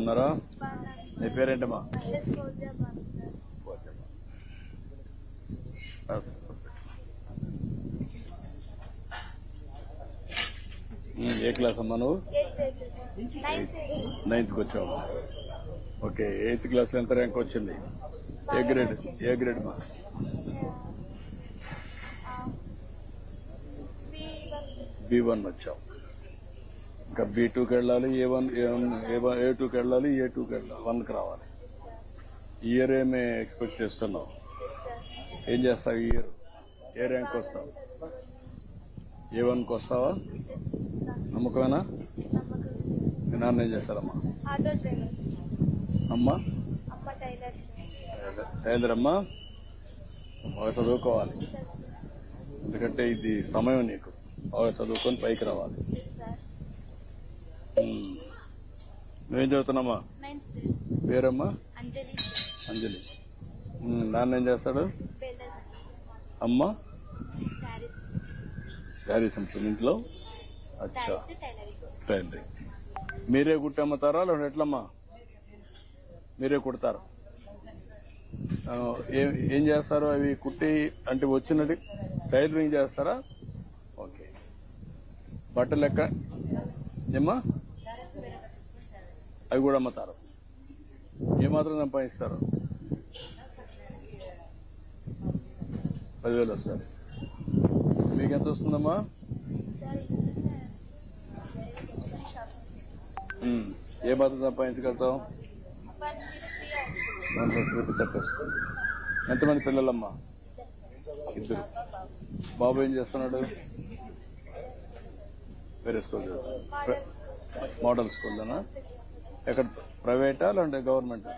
బాగున్నారా? నీ పేరేంటమ్మా? ఏ క్లాస్ అమ్మా నువ్వు? నైన్త్కి వచ్చావు. ఓకే ఎయిత్ క్లాస్లో ఎంత ర్యాంక్ వచ్చింది? ఏ గ్రేడ్? ఏ గ్రేడ్ మా బి వన్ వచ్చావు. ఇంకా బి టూకి వెళ్ళాలి A one A one A one A టూకి వెళ్ళాలి ఏ టూకి వెళ్ళాలి వన్కి రావాలి. ఈ ఇయర్ ఏమి ఎక్స్పెక్ట్ చేస్తున్నావు? ఏం చేస్తావు ఈ ఇయర్? ఏ ర్యాంక్ వస్తావు? ఏ వన్కి వస్తావా? నమ్మకమేనా? మీ నాన్న ఏం చేస్తారమ్మా? అమ్మా? టైలర్. అమ్మా? బాగా చదువుకోవాలి. ఎందుకంటే ఇది సమయం నీకు. బాగా చదువుకొని పైకి రావాలి. నువ్వేం చదువుతున్నామ్మా పేరమ్మా? అంజలి. నాన్న ఏం చేస్తాడు? అమ్మ? శారీస్. అమ్ముతుంది ఇంట్లో? అచ్చా. టైలరింగ్. మీరే కుట్టి అమ్ముతారా లేదా ఎట్లమ్మా? మీరే కుడతారు. ఏం ఏం చేస్తారు అవి కుట్టి? అంటే వచ్చినది టైలరింగ్ చేస్తారా? ఓకే. బట్టలు లెక్క ఏమ్మా? అవి కూడా అమ్ముతారు. ఏమాత్రం సంపాదిస్తారు? పదివేలు వస్తారు మీకు ఎంత వస్తుందమ్మా? ఏ మాత్రం సంపాదించగలుగుతాం వన్ వస్తుంది ఎంతమంది పిల్లలమ్మా? ఇద్దరు. బాబు ఏం చేస్తున్నాడు? వేరే స్కూల్ మోడల్ స్కూల్లోనా? ఎక్కడ ప్రైవేటా లేదంటే గవర్నమెంట్?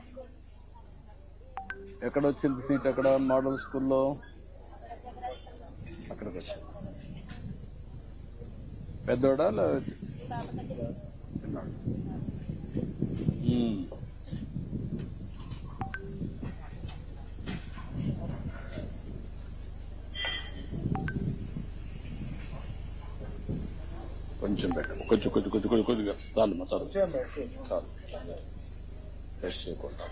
ఎక్కడ వచ్చింది సీట్ ఎక్కడ మోడల్ స్కూల్లో? అక్కడికి వచ్చింది పెద్దోడా లేదా? కొంచెం పెట్టండి కొంచెం కొద్ది కొద్ది కొద్ది కొద్దిగా. చాలు మా చాలు. చాలు. టెస్ట్ చేయకుండా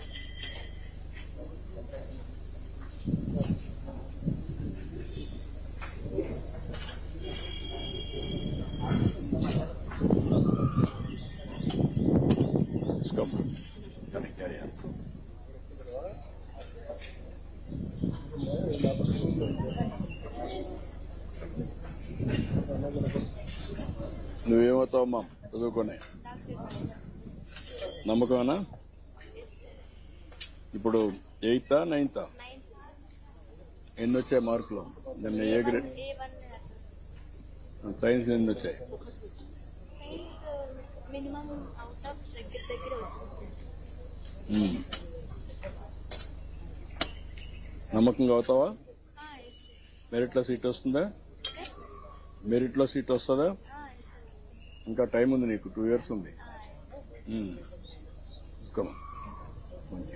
నువ్వేమవుతావమ్మా చదువుకొని. నమ్మకమేనా? ఇప్పుడు ఎయితా నైన్తా? ఎన్ని వచ్చాయి మార్కులు? నిన్న ఏ గ్రేడ్? సైన్స్ ఎన్ని వచ్చాయి. నమ్మకంగా అవుతావా? మెరిట్లో సీట్ వస్తుందా? మెరిట్లో సీట్ వస్తుందా? ఇంకా టైం ఉంది నీకు టూ ఇయర్స్ ఉంది ఉమ్. మంచి.